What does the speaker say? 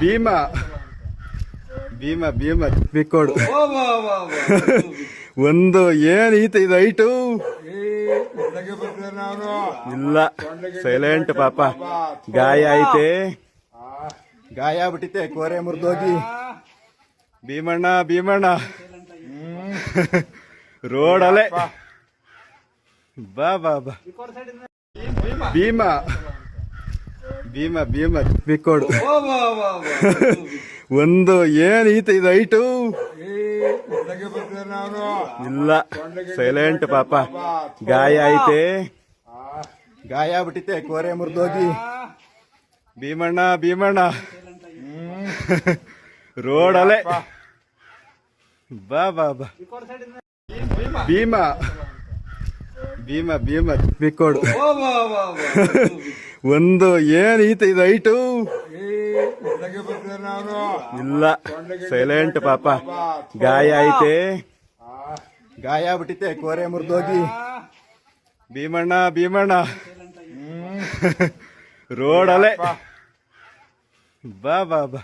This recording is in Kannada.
ಭೀಮ. ಭೀಮ ಭೀಮ ಬಿಕ್ಕೋಡು ಒಂದು ಏನ್ ಈತ ಇದು ಐಟು? ಇಲ್ಲ ಸೈಲೆಂಟ್ ಪಾಪ. ಗಾಯ ಐತೆ. ಗಾಯ ಆಗ್ಬಿಟ್ಟಿತೆ, ಕೋರೆ ಮುರಿದೋಗಿ. ಭೀಮಣ್ಣ ಭೀಮಣ್ಣ. ರೋಡಲ್ಲೇ ಬಾ ಬಾ ಬಾ. ಭೀಮ. ಭೀಮ ಭೀಮ ಬಿಕ್ಕೋಡು ಒಂದು ಏನ್ ಈತ ಇದು ಐಟು? ಇಲ್ಲ ಸೈಲೆಂಟ್ ಪಾಪ. ಗಾಯ ಐತೆ. ಗಾಯ ಆಗ್ಬಿಟ್ಟಿತೆ ಕೋರೆ ಮುರಿದೋಗಿ. ಭೀಮಣ್ಣ ಭೀಮಣ್ಣ. ರೋಡಲ್ಲೇ ಬಾ ಬಾ ಬಾ. ಭೀಮ. ಭೀಮ ಭೀಮ ಬಿಕ್ಕೋಡು ಒಂದು ಏನ್ ಈತ ಇದು ಐಟು ಇಲ್ಲ ಸೈಲೆಂಟ್ ಪಾಪ. ಗಾಯ ಐತೆ. ಗಾಯ ಬಿಟ್ಟಿತೆ ಕೋರೆ ಮುರಿದೋಗಿ ಭೀಮಣ್ಣ ಭೀಮಣ್ಣ. ರೋಡಲ್ಲೇ ಬಾ ಬಾ ಬಾ.